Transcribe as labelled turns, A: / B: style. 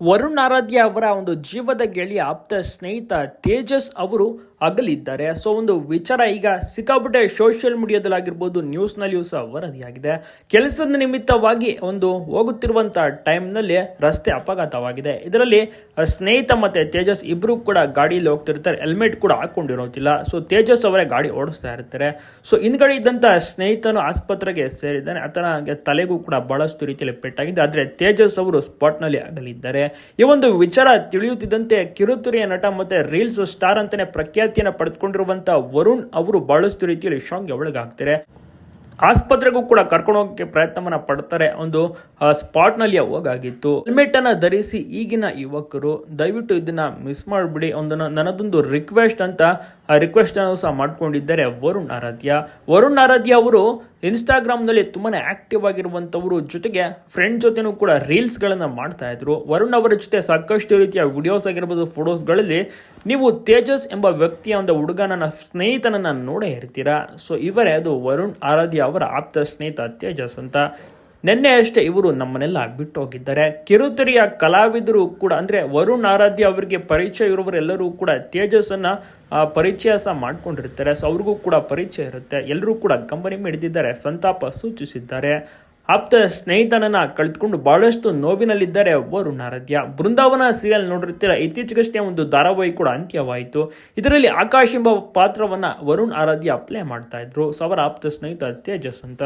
A: ವರುಣ್ ಆರಾಧ್ಯ ಅವರ ಒಂದು ಜೀವದ ಗೆಳೆಯ ಆಪ್ತ ಸ್ನೇಹಿತ ತೇಜಸ್ ಅವರು ಅಗಲಿದ್ದಾರೆ. ಸೊ ಒಂದು ವಿಚಾರ ಈಗ ಸಿಕ್ಕಾಪಟ್ಟೆ ಸೋಷಿಯಲ್ ಮೀಡಿಯಾದಲ್ಲಾಗಿರ್ಬೋದು ನ್ಯೂಸ್ನಲ್ಲಿಯೂ ಸಹ ವರದಿಯಾಗಿದೆ. ಕೆಲಸದ ನಿಮಿತ್ತವಾಗಿ ಒಂದು ಹೋಗುತ್ತಿರುವಂತಹ ಟೈಮ್ನಲ್ಲಿ ರಸ್ತೆ ಅಪಘಾತವಾಗಿದೆ. ಇದರಲ್ಲಿ ಸ್ನೇಹಿತ ಮತ್ತೆ ತೇಜಸ್ ಇಬ್ಬರು ಕೂಡ ಗಾಡಿಯಲ್ಲಿ ಹೋಗ್ತಿರ್ತಾರೆ. ಹೆಲ್ಮೆಟ್ ಕೂಡ ಹಾಕೊಂಡಿರೋದಿಲ್ಲ. ಸೊ ತೇಜಸ್ ಅವರೇ ಗಾಡಿ ಓಡಿಸ್ತಾ ಇರ್ತಾರೆ. ಸೊ ಹಿಂದ್ಗಡೆ ಇದ್ದಂಥ ಸ್ನೇಹಿತನು ಆಸ್ಪತ್ರೆಗೆ ಸೇರಿದ್ದಾನೆ. ಆತನಿಗೆ ತಲೆಗೂ ಕೂಡ ಬಹಳಷ್ಟು ರೀತಿಯಲ್ಲಿ ಪೆಟ್ಟಾಗಿದೆ. ಆದರೆ ತೇಜಸ್ ಅವರು ಸ್ಪಾಟ್ನಲ್ಲಿ ಆಗಲಿದ್ದಾರೆ ಈ ಒಂದು ವಿಚಾರ ತಿಳಿಯುತ್ತಿದ್ದಂತೆ ಕಿರುತುರಿಯ ನಟ ಮತ್ತೆ ರೀಲ್ಸ್ ಸ್ಟಾರ್ ಅಂತಾನೆ ಪ್ರಖ್ಯಾತಿಯನ್ನು ಪಡೆದುಕೊಂಡಿರುವಂತ ವರುಣ್ ಅವರು ಬಹಳಷ್ಟು ರೀತಿಯಲ್ಲಿ ಶಾಂಗ್ಗೆ ಒಳಗಾಗ್ತಾರೆ. ಆಸ್ಪತ್ರೆಗೂ ಕೂಡ ಕರ್ಕೊಂಡು ಹೋಗಕ್ಕೆ ಪ್ರಯತ್ನವನ್ನ ಪಡ್ತಾರೆ. ಒಂದು ಸ್ಪಾಟ್ನಲ್ಲಿ ಹೋಗಾಗಿತ್ತು. ಹೆಲ್ಮೆಟ್ ಅನ್ನ ಧರಿಸಿ ಈಗಿನ ಯುವಕರು, ದಯವಿಟ್ಟು ಇದನ್ನ ಮಿಸ್ ಮಾಡಿಬಿಡಿ. ಒಂದು ನನ್ನದೊಂದು ರಿಕ್ವೆಸ್ಟ್ ಅಂತ ರಿಕ್ವೆಸ್ಟ್ ಅನ್ನು ಸಹ ಮಾಡ್ಕೊಂಡಿದ್ದಾರೆ ವರುಣ್ ಆರಾಧ್ಯ. ವರುಣ್ ಆರಾಧ್ಯ ಅವರು ಇನ್ಸ್ಟಾಗ್ರಾಮ್ನಲ್ಲಿ ತುಂಬಾ ಆಕ್ಟಿವ್ ಆಗಿರುವಂಥವರು ಜೊತೆಗೆ ಫ್ರೆಂಡ್ ಜೊತೆನೂ ಕೂಡ ರೀಲ್ಸ್ಗಳನ್ನು ಮಾಡ್ತಾ ಇದ್ರು. ವರುಣ್ ಅವರ ಜೊತೆ ಸಾಕಷ್ಟು ರೀತಿಯ ವಿಡಿಯೋಸ್ ಆಗಿರ್ಬೋದು ಫೋಟೋಸ್ಗಳಲ್ಲಿ ನೀವು ತೇಜಸ್ ಎಂಬ ವ್ಯಕ್ತಿಯ ಒಂದು ಹುಡುಗನನ್ನ, ಸ್ನೇಹಿತನನ್ನು ನೋಡೇ ಇರ್ತೀರಾ? ಸೊ ಇವರೇ ಅದು ವರುಣ್ ಆರಾಧ್ಯ ಅವರ ಆಪ್ತ ಸ್ನೇಹಿತ ತೇಜಸ್ ಅಂತ. ನಿನ್ನೆ ಅಷ್ಟೇ ಇವರು ನಮ್ಮನ್ನೆಲ್ಲ ಬಿಟ್ಟು ಹೋಗಿದ್ದಾರೆ ಕಿರುತೆರೆಯ ಕಲಾವಿದರು ಕೂಡ, ಅಂದ್ರೆ ವರುಣ್ ಆರಾಧ್ಯ ಅವರಿಗೆ ಪರಿಚಯ ಇರುವವರೆಲ್ಲರೂ ಕೂಡ ತೇಜಸ್ಸನ್ನು ಪರಿಚಯ ಸಹ ಮಾಡ್ಕೊಂಡಿರ್ತಾರೆ. ಸೊ ಅವ್ರಿಗೂ ಕೂಡ ಪರಿಚಯ ಇರುತ್ತೆ. ಎಲ್ಲರೂ ಕೂಡ ಕಂಬನಿ ಹಿಡಿದಿದ್ದಾರೆ. ಸಂತಾಪ ಸೂಚಿಸಿದ್ದಾರೆ. ಆಪ್ತ ಸ್ನೇಹಿತನನ್ನ ಕಳೆದುಕೊಂಡು ಬಹಳಷ್ಟು ನೋವಿನಲ್ಲಿದ್ದಾರೆ ವರುಣ್ ಆರಾಧ್ಯ. ಬೃಂದಾವನ ಸೀರಿಯಲ್ ನೋಡಿರ್ತೀರ, ಇತ್ತೀಚೆಗಷ್ಟೇ ಒಂದು ಧಾರಾವಾಹಿ ಕೂಡ ಅಂತ್ಯವಾಯಿತು. ಇದರಲ್ಲಿ ಆಕಾಶ್ ಎಂಬ ಪಾತ್ರವನ್ನ ವರುಣ್ ಆರಾಧ್ಯ ಪ್ಲೇ ಮಾಡ್ತಾ ಇದ್ರು. ಸೊ ಅವರ ಆಪ್ತ ಸ್ನೇಹಿತ ತೇಜಸ್ ಅಂತ.